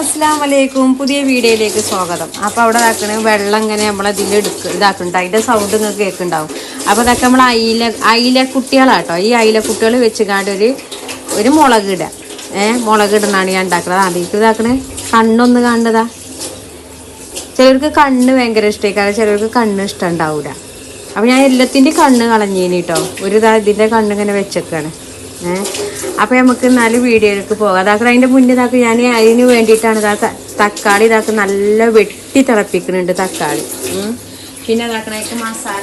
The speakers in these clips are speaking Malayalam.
അസ്സാം വലൈക്കും പുതിയ വീഡിയോയിലേക്ക് സ്വാഗതം. അപ്പോൾ അവിടെ ഇതാക്കണ വെള്ളം ഇങ്ങനെ നമ്മൾ എടുക്കുക എടുക്ക ഇതാക്കുന്നുണ്ട് അതിന്റെ സൗണ്ട് നിങ്ങൾക്ക് കേൾക്കുന്നുണ്ടാവും അപ്പോൾ ഇതൊക്കെ നമ്മൾ അയില അയില കുട്ടികളാട്ടോ ഈ അയില കുട്ടികൾ വെച്ചുകാണ്ട് ഒരു ഒരു മുളക് ഇടുക ഏഹ് മുളക് ഇടുന്നതാണ് ഞാൻ ഉണ്ടാക്കുന്നത് അതിലേക്ക് ഇതാക്കണേ. കണ്ണൊന്ന് കാണുന്നതാ ചിലർക്ക് കണ്ണ് ഭയങ്കര ഇഷ്ടമായിക്കാരം ചിലർക്ക് കണ്ണ് ഇഷ്ടം ഉണ്ടാവില്ല അപ്പോൾ ഞാൻ എല്ലാത്തിന്റെ കണ്ണ് കളഞ്ഞേനി കേട്ടോ ഒരു ഇതാ ഇതിന്റെ കണ്ണ് ഇങ്ങനെ വെച്ചേക്കാണ്. അപ്പോൾ നമുക്ക് നാല് വീഡിയോയിലേക്ക് പോകാം. അതാക്കുക അതിന്റെ മുന്നേ ഇതാക്കുക ഞാൻ അതിന് വേണ്ടിയിട്ടാണ് ഇതാ തക്കാളി ഇതാക്കുക നല്ല വെട്ടി തിളപ്പിക്കുന്നുണ്ട് തക്കാളി. പിന്നെ ഇതാക്കണേക്ക് മസാല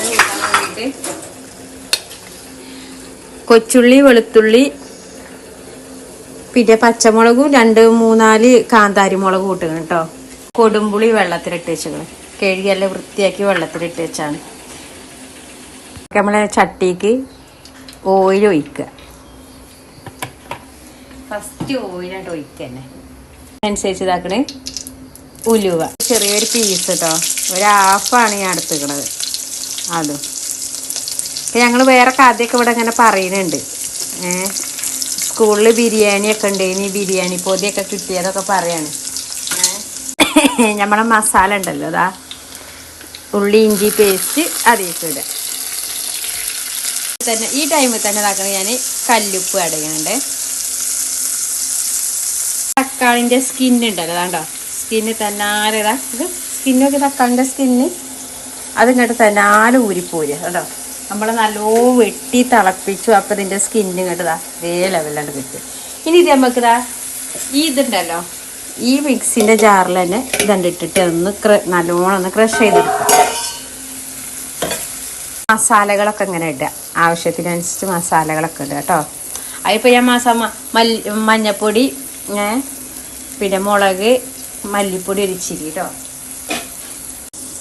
കൊച്ചുള്ളി വെളുത്തുള്ളി പിന്നെ പച്ചമുളകും രണ്ട് മൂന്നാൽ കാന്താരി മുളക് കൂട്ടുകയാണ് കേട്ടോ കൊടുമ്പുളി വെള്ളത്തിലിട്ട് വെച്ചത് കഴുകിയല്ല വൃത്തിയാക്കി വെള്ളത്തിലിട്ട് വെച്ചാണ്. നമ്മളെ ചട്ടിക്ക് ഓയിൽ ഒഴിക്കുക. ഫസ്റ്റ് ഓയിലായിട്ട് ഒഴിക്കുക തന്നെ. അനുസരിച്ച് ഇതാക്കണേ ഉലുവ. ചെറിയൊരു പീസ് കേട്ടോ ഒരു ഹാഫാണ് ഞാൻ എടുത്തുക്കണത് അതും. ഞങ്ങൾ വേറെ കഥയൊക്കെ ഇവിടെ ഇങ്ങനെ പറയുന്നുണ്ട്. സ്കൂളിൽ ബിരിയാണിയൊക്കെ ഉണ്ട്. ഇനി ബിരിയാണി പൊതിയൊക്കെ കിട്ടിയതൊക്കെ പറയാണ്. നമ്മളെ മസാല ഉണ്ടല്ലോ അതാ. ഉള്ളി ഇഞ്ചി പേസ്റ്റ് അതിലേക്ക് ഇടുക തന്നെ ഈ ടൈമിൽ തന്നെ ഇതാക്കണം ഞാൻ കല്ലുപ്പ് അടയുന്നുണ്ട് തക്കാളിന്റെ സ്കിന്ന് ഉണ്ടല്ലോ അതാണ്ടോ സ്കിന്ന് തന്നാലെ ഇതാ സ്കിന്നൊക്കെ തക്കാളിന്റെ സ്കിന്ന് അതിങ്ങോട്ട് തന്നാലെ ഊരിപ്പോര് കേട്ടോ നമ്മൾ നല്ലോ വെട്ടി തിളപ്പിച്ചു. അപ്പം ഇതിന്റെ സ്കിന്ന് ഇങ്ങോട്ട് ഇതാ ലെവലാണ് കിട്ടും. ഇനി ഇത് നമുക്ക് ഇതാ ഈ ഇതുണ്ടല്ലോ. ഈ മിക്സിന്റെ ജാറിൽ തന്നെ ഇതുണ്ട് ഇട്ടിട്ട് ഒന്ന് ക്ര നല്ലോണം ഒന്ന് ക്രഷ് ചെയ്തെടുക്കാം. മസാലകളൊക്കെ ഇങ്ങനെ ഇടുക. ആവശ്യത്തിനനുസരിച്ച് മസാലകളൊക്കെ ഇടുക കേട്ടോ. അതിപ്പോൾ ഞാൻ മസാല മല്ലി മഞ്ഞപ്പൊടി ഏ, പിന്നെ മുളക് മല്ലിപ്പൊടി ഒരു കേട്ടോ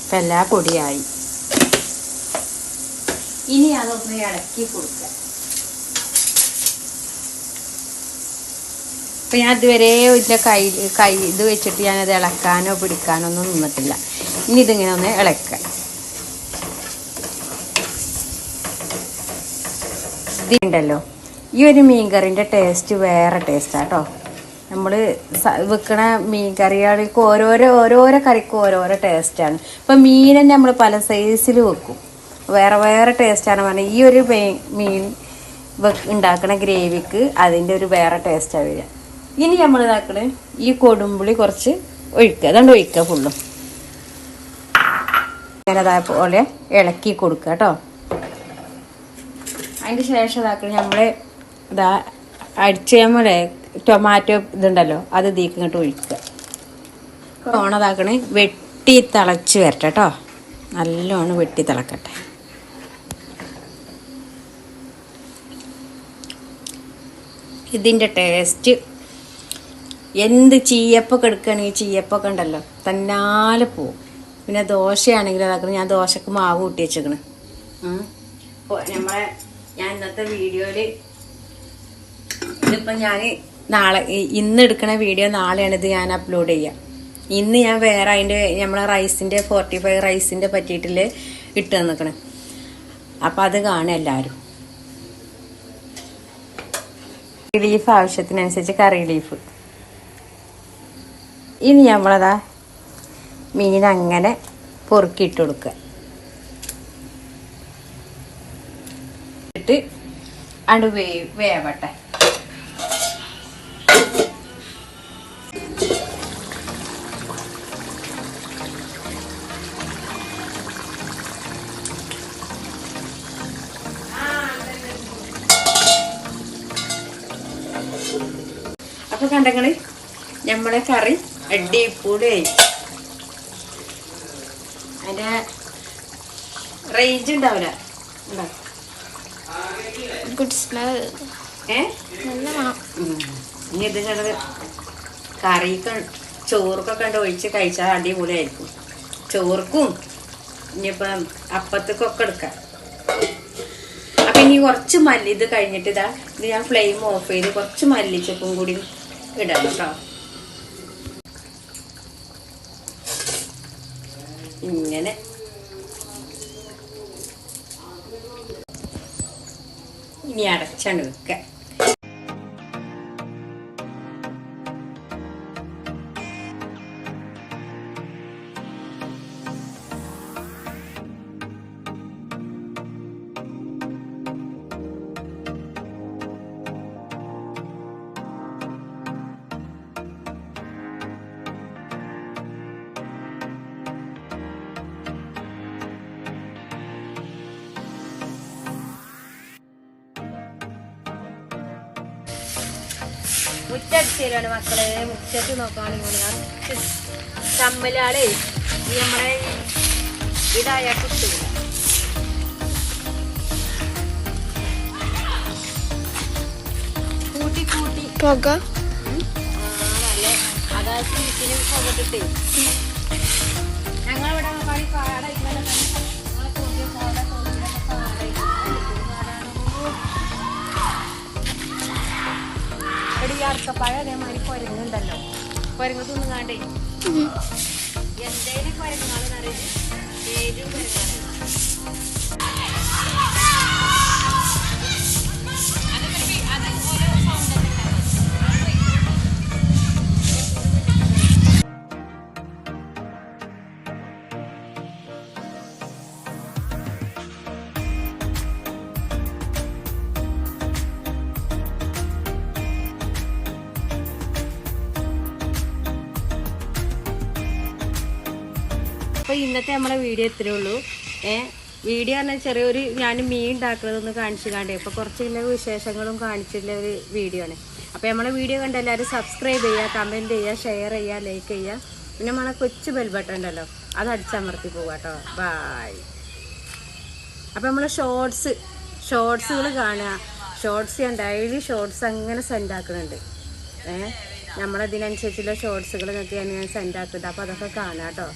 ഇപ്പം എല്ലാ പൊടിയായി. ഇനി അതൊന്ന് ഇളക്കി കൊടുക്കുക അപ്പം ഞാൻ ഇതുവരെ ഇതിന്റെ കൈ കൈ ഇത് വെച്ചിട്ട് ഞാനത് ഇളക്കാനോ പിടിക്കാനോ ഒന്നും നിന്നിട്ടില്ല. ഇനി ഇതിങ്ങനെ ഒന്ന് ഇളക്കുക ഇതുണ്ടല്ലോ ഈ ഒരു മീൻകറിന്റെ ടേസ്റ്റ് വേറെ ടേസ്റ്റാണ് കേട്ടോ നമ്മൾ വെക്കണ മീൻ കറികൾക്ക് ഓരോരോ ഓരോരോ കറിക്ക് ഓരോരോ ടേസ്റ്റാണ് ഇപ്പം മീനെ നമ്മൾ പല സൈസിൽ വെക്കും. വേറെ വേറെ ടേസ്റ്റാണ് പറഞ്ഞാൽ ഈ ഒരു മീൻ ഉണ്ടാക്കണ ഗ്രേവിക്ക് അതിന്റെ ഒരു വേറെ ടേസ്റ്റാണ് വരിക. ഇനി നമ്മൾ ഇതാക്കണ ഈ കൊടുമ്പുളി കുറച്ച് ഒഴിക്കുക അതുകൊണ്ട് ഒഴിക്കുക ഫുള്ളും അങ്ങനെ പോലെ ഇളക്കി കൊടുക്കുക കേട്ടോ അതിന്റെ ശേഷം ഇതാക്കണം നമ്മൾ ഇതാ അടിച്ച് നമ്മളെ ടൊമാറ്റോ ഇതുണ്ടല്ലോ അത് ദീക്കിങ്ങോട്ട് ഒഴിക്കുക. ഓണതാക്കണേ വെട്ടി തിളച്ച് വരട്ടെ കേട്ടോ. നല്ലോണം വെട്ടി തിളക്കട്ടെ. ഇതിന്റെ ടേസ്റ്റ് എന്ത് ചീയപ്പൊക്കെ എടുക്കുകയാണെങ്കിൽ ചീയപ്പൊക്കെ ഉണ്ടല്ലോ തന്നാലെ പോവും. പിന്നെ ദോശയാണെങ്കിൽ അതാക്കണം ഞാൻ ദോശക്ക് മാവ് കൂട്ടി വെച്ചേക്കണ്. നമ്മളെ ഞാൻ ഇന്നത്തെ വീഡിയോയിൽ ഇതിപ്പോൾ ഞാൻ നാളെ ഇന്ന് എടുക്കുന്ന വീഡിയോ ഇത് ഞാൻ അപ്ലോഡ് ചെയ്യുക ഇന്ന് ഞാൻ വേറെ അതിന്റെ നമ്മളെ റൈസിന്റെ ഫോർട്ടി ഫൈവ് റൈസിന്റെ പറ്റിയിട്ടിൽ ഇട്ട് തന്നിക്കണ്. അപ്പം അത് കാണും എല്ലാവരും ലീഫ് ആവശ്യത്തിനനുസരിച്ച് കറി ലീഫ് ഇനി നമ്മളതാ മീൻ അങ്ങനെ പൊറുക്കിയിട്ട് കൊടുക്കുക. ഇട്ട് വേ വേവട്ടെ. അപ്പൊ കണ്ടങ്ങൾ നമ്മളെ കറി അടിപൊളിയായി. അതിന്റെ റേഞ്ച് ഉണ്ടാവില്ല. ഉണ്ടോ? ഗുഡ് സ്മെൽ ഏ? നല്ല ഇനി ഇത് കണ്ടത് കറിക്ക് ചോറൊക്കെ കണ്ട് ഒഴിച്ച് കഴിച്ചാൽ അടിപൊളിയായിരിക്കും. ചോർക്കും ഇനിയിപ്പം അപ്പത്തേക്കൊക്കെ എടുക്കാം. അപ്പം ഇനി കുറച്ച് മല്ലി ഇത് കഴിഞ്ഞിട്ട് ഇതാ ഇത് ഞാൻ ഫ്ലെയിം ഓഫ് ചെയ്ത് കുറച്ച് മല്ലിച്ചപ്പും കൂടി ഇടണം കേട്ടോ. ഇങ്ങനെ. ഇനി അടച്ചാണ് വെക്കുക മുറ്റടിച്ച് തരാണ് മക്കളെ. മുറ്റത്ത് നോക്കുകയാണെങ്കിൽ ചമ്മലാളേ ഈ നമ്മളെ ഇതായ കുട്ടില്ല കൂട്ടി. കൂട്ടി പുക. അതാ സീറ്റിന് ഞങ്ങളിവിടെ കളി പാടായിട്ടാണ് എടി ഈ അർക്കപ്പായ അതേമാതിരി കുരങ്ങുണ്ടല്ലോ. കുരങ്ങ് തിന്നുകാണ്ടേ എന്തേലും കുരങ്ങാളെന്ന് അറിയുന്നത് ഏതും കുരങ്ങാണ് അപ്പോൾ ഇന്നത്തെ നമ്മളെ വീഡിയോ ഇത്രേ ഉള്ളൂ. ഏ വീഡിയോ പറഞ്ഞാൽ ചെറിയൊരു ഞാൻ മീൻ ഉണ്ടാക്കുന്നതൊന്ന് കാണിച്ചു കാണ്ടേ അപ്പോൾ കുറച്ചുള്ള വിശേഷങ്ങളും കാണിച്ചിട്ടുള്ള ഒരു വീഡിയോ ആണ്. അപ്പോൾ നമ്മളെ വീഡിയോ കണ്ട എല്ലാവരും സബ്സ്ക്രൈബ് ചെയ്യുക കമന്റ് ചെയ്യുക ഷെയർ ചെയ്യുക ലൈക്ക് ചെയ്യുക പിന്നെ നമ്മളെ കൊച്ചു ബെൽബട്ടൺ ഉണ്ടല്ലോ അത് അടിച്ചമർത്തി പോവുക കേട്ടോ ബായ് അപ്പോൾ നമ്മളെ ഷോർട്സ് ഷോർട്സുകൾ കാണുക. ഷോർട്സ് ഞാൻ ഡെയിലി ഷോർട്സ് അങ്ങനെ സെൻഡ് ആക്കുന്നുണ്ട് ഏഹ് നമ്മളതിനനുസരിച്ചുള്ള ഷോർട്സുകൾ ഞാൻ സെൻഡ് ആക്കുന്നുണ്ട് അപ്പോൾ അതൊക്കെ കാണാം കേട്ടോ